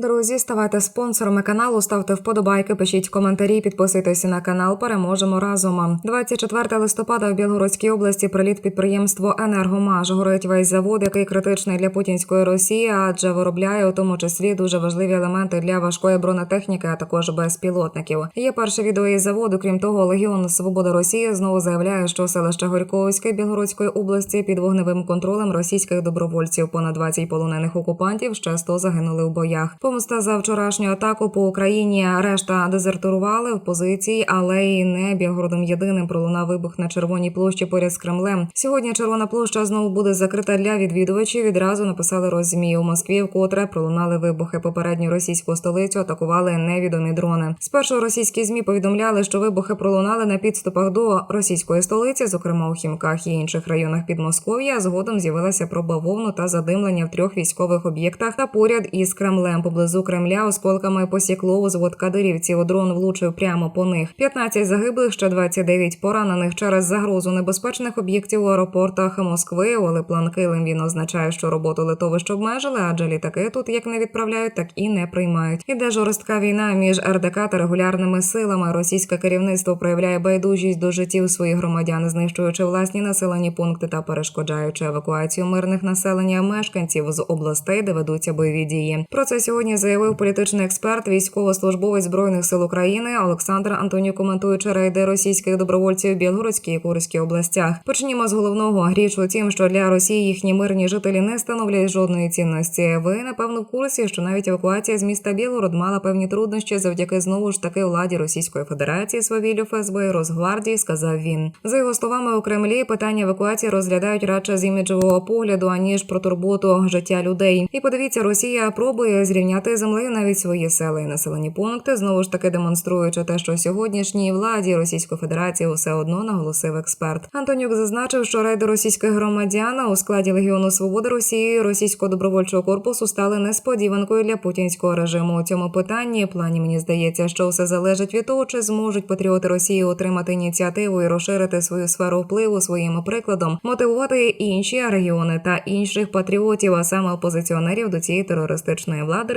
Друзі, ставайте спонсорами каналу, ставте вподобайки, пишіть коментарі, підписуйтесь на канал. Переможемо разом. 24 листопада в Білгородській області приліт підприємство Енергомаж. Горить весь завод, який критичний для путінської Росії, адже виробляє у тому числі дуже важливі елементи для важкої бронетехніки, а також безпілотників. Є перше відео із заводу. Крім того, Легіон Свобода Росії знову заявляє, що селище Горьковське Білгородської області під вогневим контролем російських добровольців. Понад 20 полонених окупантів ще 100 загинули у боях. Помста за вчорашню атаку по Україні. Решта дезертурували в позиції, але і не Білгородом єдиним пролунав вибух на червоній площі поряд з Кремлем. Сьогодні червона площа знову буде закрита для відвідувачів. Відразу написали розмі у Москві, вкотре пролунали вибухи. Попередню російську столицю атакували невідомі дрони. Спершу російські змі повідомляли, що вибухи пролунали на підступах до російської столиці, зокрема у Хімках і інших районах Підмосков'я. Згодом з'явилася проба вовну та задимлення в трьох військових об'єктах та поряд із Кремлем поблизу Кремля осколками посікло узвод кадирівців. Дрон влучив прямо по них. 15 загиблих, ще 29 поранених через загрозу небезпечних об'єктів у аеропортах Москви. Але план Килим він означає, що роботу литовищ обмежили, адже літаки тут як не відправляють, так і не приймають. Іде жорстка війна між РДК та регулярними силами. Російське керівництво проявляє байдужість до життів своїх громадян, знищуючи власні населені пункти та перешкоджаючи евакуацію мирних населення мешканців з областей, де ведуться бойові дії. Про це сьогодні заявив політичний експерт, військовослужбовець збройних сил України Олександр Антонів, коментуючи рейди російських добровольців в Білгородській і Курській областях. Почнімо з головного річ у тім, що для Росії їхні мирні жителі не становлять жодної цінності. Ви напевно в курсі, що навіть евакуація з міста Білгород мала певні труднощі завдяки знову ж таки владі Російської Федерації, свавіллю ФСБ і Росгвардії, сказав він. За його словами, у Кремлі питання евакуації розглядають радше з іміджового погляду, аніж про турботу життя людей. І подивіться, Росія пробує зрівняти з землею навіть свої села і населені пункти, знову ж таки демонструючи те, що сьогоднішній владі Російської Федерації все одно наголосив експерт. Антонюк зазначив, що рейди російських громадян у складі Легіону Свободи Росії російського добровольчого корпусу стали несподіванкою для путінського режиму. У цьому питанні плані мені здається, що все залежить від того, чи зможуть патріоти Росії отримати ініціативу і розширити свою сферу впливу своїм прикладом, мотивувати інші регіони та інших патріотів, а саме опозиціонерів до цієї терористичної влади,